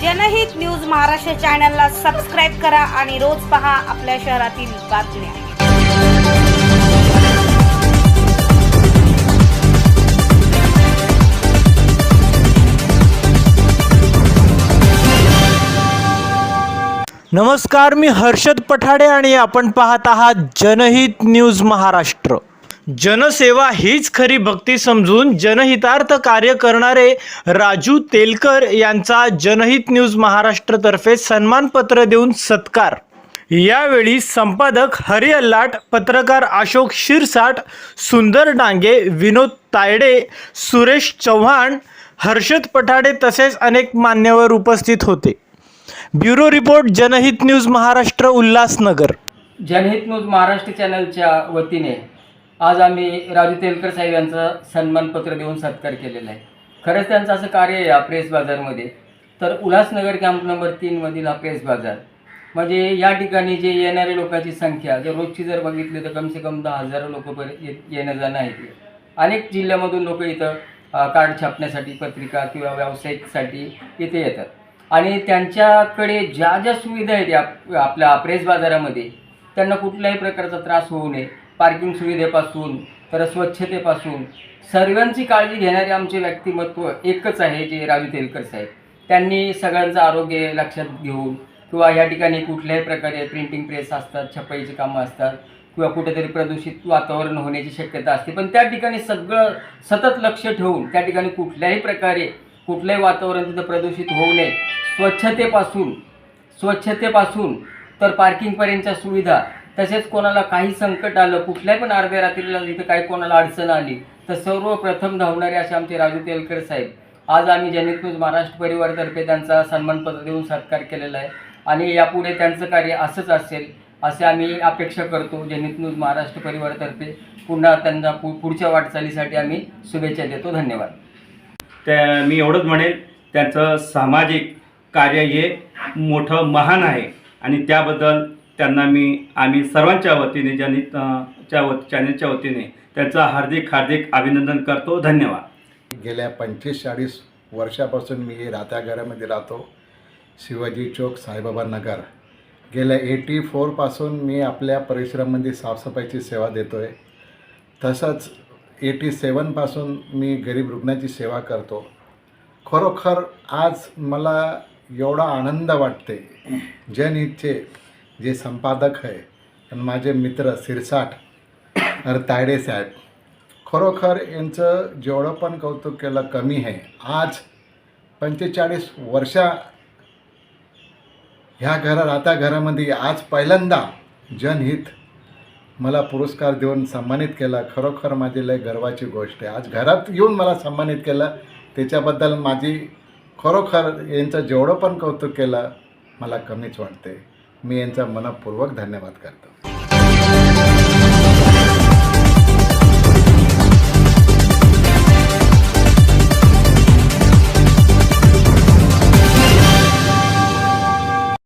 जनहित न्यूज महाराष्ट्र चॅनलला सबस्क्राईब करा आणि रोज पहा आपल्या शहरातील बातम्या. नमस्कार मी हर्षद पठाडे आणि आपण पाहत आहात जनहित न्यूज महाराष्ट्र. जनसेवा हीच खरी भक्ती समजून जनहितार्थ कार्य करणारे राजू तेलकर यांचा जनहित न्यूज महाराष्ट्रतर्फे सन्मानपत्र देऊन सत्कार. यावेळी संपादक हरी अल्लाट पत्रकार अशोक शिरसाट सुंदर डांगे विनोद तायडे सुरेश चव्हाण हर्षद पठाडे तसेच अनेक मान्यवर उपस्थित होते. Bureau report Janhit news Maharashtra Ulhasnagar. Janhit news Maharashtra चॅनलच्या वतीने आज आम्ही राजू तेलकर साहेब यांचा सन्मानपत्र देऊन सत्कार केलेला आहे. खरंच त्यांचं असं कार्य आहे या प्रेस बाजारमध्ये. तर उल्हासनगर कॅम्प नंबर तीनमधील हा प्रेस बाजार. म्हणजे या ठिकाणी जे येणाऱ्या लोकांची संख्या जर रोजची जर बघितली तर कमसे कम दहा हजारो लोक येणं जाणं आहे अनेक जिल्ह्यामधून लोक इथं कार्ड छापण्यासाठी पत्रिका किंवा व्यावसायिकसाठी इथे येतात. आणि त्यांच्याकडे ज्या ज्या सुविधा आहेत या आपल्या प्रेस बाजारामध्ये त्यांना कुठल्याही प्रकारचा त्रास होऊ नये. पार्किंग सुविधेपासून तर स्वच्छतेपासून. सर्वांची काळजी घेणारे आमचे व्यक्तिमत्व एकच आहे जे राजू तेलकर साहेब. त्यांनी सगळ्यांचं आरोग्य लक्षात घेऊन किंवा या ठिकाणी कुठल्याही प्रकारे प्रिंटिंग प्रेस असतात छपाईची कामं असतात किंवा कुठेतरी प्रदूषित वातावरण होण्याची शक्यता असते. पण त्या ठिकाणी सगळं सतत लक्ष ठेवून त्या ठिकाणी कुठल्याही प्रकारे कुठलंही वातावरण तिथं प्रदूषित होऊ नये. स्वच्छतेपासून स्वच्छतेपासून तर पार्किंगपर्यंतच्या सुविधा तसेच कोणाला काही संकट आलं कुठल्याही पण अर्ध्या रात्रीला इथं काही कोणाला अडचण आली तर सर्वप्रथम धावणारे असे आमचे राजू तेलकर साहेब. आज आम्ही जनित न्यूज महाराष्ट्र परिवारतर्फे त्यांचा सन्मानपत्र देऊन सत्कार केलेला आहे. आणि यापुढे त्यांचं कार्य असंच असेल असे आम्ही अपेक्षा करतो जनित न्यूज महाराष्ट्र परिवारतर्फे. पुन्हा त्यांना पु पुढच्या वाटचालीसाठी आम्ही शुभेच्छा देतो. धन्यवाद. त्या मी एवढंच म्हणेन त्यांचं सामाजिक कार्य हे मोठं महान आहे. आणि त्याबद्दल त्यांना मी आम्ही सर्वांच्या वतीने ज्यांनी च्या वत चॅनलच्या वतीने त्यांचं हार्दिक हार्दिक अभिनंदन करतो. धन्यवाद. गेल्या पंचवीस चाळीस वर्षापासून मी राहत्या घरामध्ये राहतो शिवाजी चौक साईबाबा नगर. गेल्या एटी फोरपासून मी आपल्या परिसरामध्ये साफसफाईची सेवा देतो आहे तसंच एटी सेवनपासून मी गरीब रुग्णाची सेवा करतो. खरोखर आज मला एवढा आनंद वाटते जनहितचे जे संपादक आहे आणि माझे मित्र सिरसाट अर तायडे साहेब खरोखर यांचं जेवढं पण कौतुक केलं कमी आहे. आज पंचेचाळीस वर्षा ह्या घरा राहत्या घरामध्ये आज पहिल्यांदा जनहित मला पुरस्कार देऊन सन्मानित केला. खरोखर माझी लय गर्वाची गोष्ट आहे. आज घरात येऊन मला सन्मानित केलं. त्याच्याबद्दल माझी खरोखर यांचं जेवढं पण कौतुक केलं मला कमीच वाटते मी यांचा मनपूर्वक धन्यवाद करतो.